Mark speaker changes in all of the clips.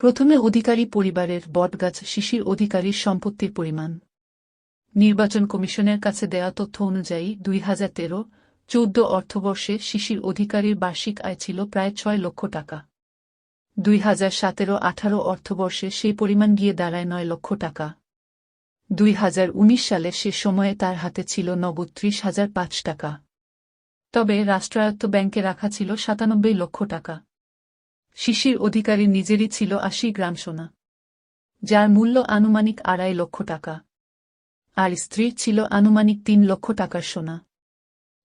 Speaker 1: প্রথমে অধিকারী পরিবারের বটগাছ শিশির অধিকারীর সম্পত্তির পরিমাণ। নির্বাচন কমিশনের কাছে দেয়া তথ্য অনুযায়ী দুই হাজার তেরো, চৌদ্দ অর্থবর্ষে শিশির অধিকারীর বার্ষিক আয় ছিল প্রায় ছয় লক্ষ টাকা। দুই হাজার সতেরো আঠারো অর্থবর্ষে সেই পরিমাণ গিয়ে দাঁড়ায় নয় লক্ষ টাকা। দুই হাজার উনিশ সালে সে সময়ে তার হাতে ছিল নগদ ত্রিশ হাজার পাঁচ টাকা। তবে রাষ্ট্রায়ত্ত ব্যাংকে রাখা ছিল সাতানব্বই লক্ষ টাকা। শিশির অধিকারী নিজেরই ছিল আশি গ্রাম সোনা, যার মূল্য আনুমানিক আড়াই লক্ষ টাকা। আর স্ত্রীর ছিল আনুমানিক তিন লক্ষ টাকার সোনা।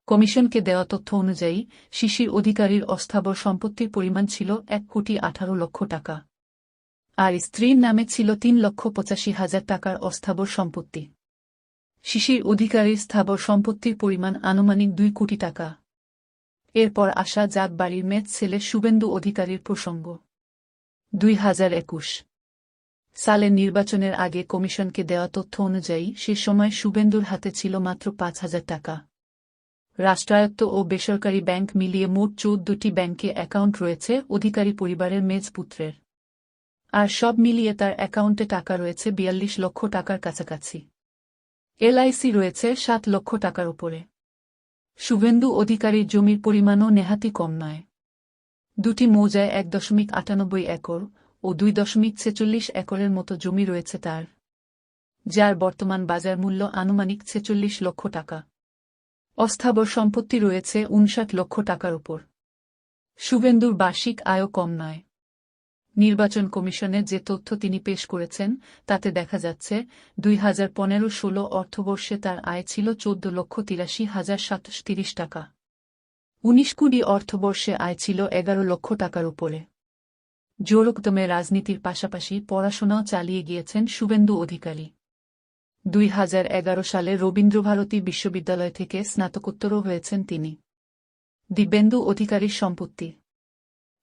Speaker 1: কমিশনকে দেওয়া তথ্য অনুযায়ী, শিশির অধিকারীর অস্থাবর সম্পত্তির পরিমাণ ছিল এক কোটি আঠারো লক্ষ টাকা। আর স্ত্রীর নামে ছিল তিন লক্ষ পঁচাশি হাজার টাকার অস্থাবর সম্পত্তি। শিশির অধিকারীর স্থাবর সম্পত্তির পরিমাণ আনুমানিক দুই কোটি টাকা। এরপর আসা যাক বাড়ির মেদ ছেলে শুভেন্দু অধিকারীর প্রসঙ্গ। দুই হাজার একুশ। সালের নির্বাচনের আগে কমিশনকে দেওয়া তথ্য অনুযায়ী সে সময় শুভেন্দুর হাতে ছিল মাত্র পাঁচ হাজার টাকা। রাষ্ট্রায়ত্ত ও বেসরকারি ব্যাংক মিলিয়ে মোট চৌদ্দটি ব্যাংকে অ্যাকাউন্ট রয়েছে অধিকারী পরিবারের মেজ পুত্রের। আর সব মিলিয়ে তার অ্যাকাউন্টে টাকা রয়েছে বিয়াল্লিশ লক্ষ টাকার কাছাকাছি। এলআইসি রয়েছে সাত লক্ষ টাকার উপরে। শুভেন্দু অধিকারীর জমির পরিমাণও নেহাতি কম নয়। দুটি মৌজায় এক দশমিক আটানব্বই একর ও দুই দশমিক ছেচল্লিশ একরের মতো জমি রয়েছে তার, যার বর্তমান বাজার মূল্য আনুমানিক ছেচল্লিশ লক্ষ টাকা। অস্থাবর সম্পত্তি রয়েছে উনষাট লক্ষ টাকার উপর। শুভেন্দুর বার্ষিক আয়ও কম নয়। নির্বাচন কমিশনে যে তথ্য তিনি পেশ করেছেন, তাতে দেখা যাচ্ছে, দুই হাজার পনেরো ষোলো অর্থবর্ষে তার আয় ছিল চোদ্দ লক্ষ তিরাশি হাজার সাতশ তিরিশ টাকা। উনিশ কুড়ি অর্থবর্ষে আয় ছিল এগারো লক্ষ টাকার উপরে। জোরকদমে রাজনীতির পাশাপাশি পড়াশোনাও চালিয়ে গিয়েছেন শুভেন্দু অধিকারী। দুই হাজার এগারো সালে রবীন্দ্রভারতী বিশ্ববিদ্যালয় থেকে স্নাতকোত্তরও হয়েছেন তিনি। দিব্যেন্দু অধিকারীর সম্পত্তি।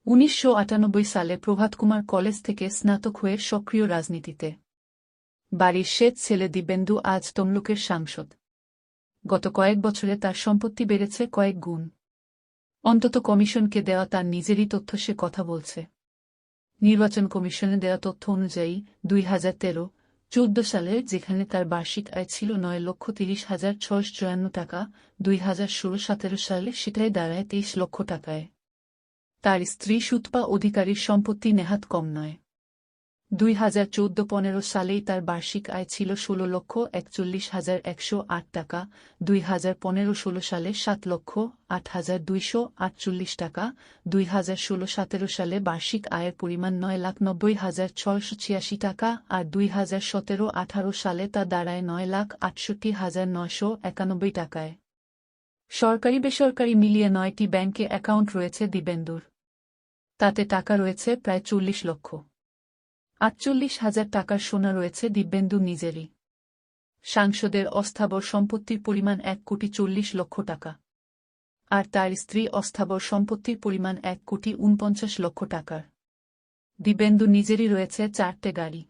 Speaker 1: উনিশশো আটানব্বই সালে প্রভাত কুমার কলেজ থেকে স্নাতক হয়ে সক্রিয় রাজনীতিতে। বাড়ির শ্বেত ছেলে দিব্যেন্দু আজ তমলুকের সাংসদ। গত কয়েক বছরে তার সম্পত্তি বেড়েছে কয়েক গুণ। অন্তত কমিশনকে দেওয়া তার নিজেরই তথ্য সে কথা বলছে। নির্বাচন কমিশনে দেওয়া তথ্য অনুযায়ী দুই হাজার তেরো, চৌদ্দ সালে যেখানে তার বার্ষিক আয় ছিল নয় লক্ষ তিরিশ হাজার ছয়শো চুয়ান্ন টাকা, দুই হাজার ষোলো সতেরো সালে সেটাই দাঁড়ায় তেইশ লক্ষ টাকায়। তার স্ত্রী সুতপা অধিকারীর সম্পত্তি নেহাত কম নয়। দুই হাজার চৌদ্দ পনেরো সালেই তার বার্ষিক আয় ছিল ষোলো লক্ষ একচল্লিশ হাজার একশো আট টাকা, দুই হাজার পনেরো ষোলো সালে সাত লক্ষ আট হাজার দুইশো আটচল্লিশ টাকা, দুই হাজার ষোলো সতেরো সালে বার্ষিক আয়ের পরিমাণ নয় লাখ নব্বই হাজার ছয়শো ছিয়াশি টাকা আর দুই হাজার সতেরো আঠারো সালে তা দাঁড়ায় নয় লাখ আটষট্টি হাজার নয়শো একানব্বই টাকায়। সরকারি বেসরকারি মিলিয়ে নয়টি ব্যাংকে অ্যাকাউন্ট রয়েছে দিবেন্দুর তাতে টাকা রয়েছে প্রায় চল্লিশ লক্ষ। আটচল্লিশ হাজার টাকার সোনা রয়েছে দিব্যেন্দু নিজেরই। সাংসদের অস্থাবর সম্পত্তির পরিমাণ এক কোটি চল্লিশ লক্ষ টাকা। আর তার স্ত্রী অস্থাবর সম্পত্তির পরিমাণ এক কোটি উনপঞ্চাশ লক্ষ টাকার। দিব্যেন্দু নিজেরই রয়েছে চারটে গাড়ি।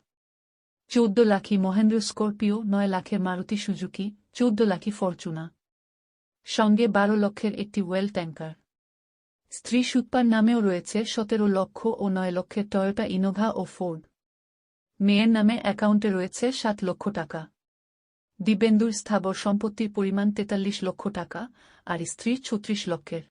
Speaker 1: চৌদ্দ লাখি মহেন্দ্র স্করপিও, নয় লাখের মারুতি সুজুকি, চৌদ্দ লাখি ফরচুনা। সঙ্গে বারো লক্ষের একটি ওয়েল ট্যাঙ্কার। স্ত্রী সুৎপার নামেও রয়েছে সতেরো লক্ষ ও নয় লক্ষের টয়োটা, ইনোভা ও ফোর্ড। মেয়ের নামে অ্যাকাউন্টে রয়েছে সাত লক্ষ টাকা। দিবেন্দুর স্থাবর সম্পত্তির পরিমাণ তেতাল্লিশ লক্ষ টাকা, আর স্ত্রী ছত্রিশ লক্ষের।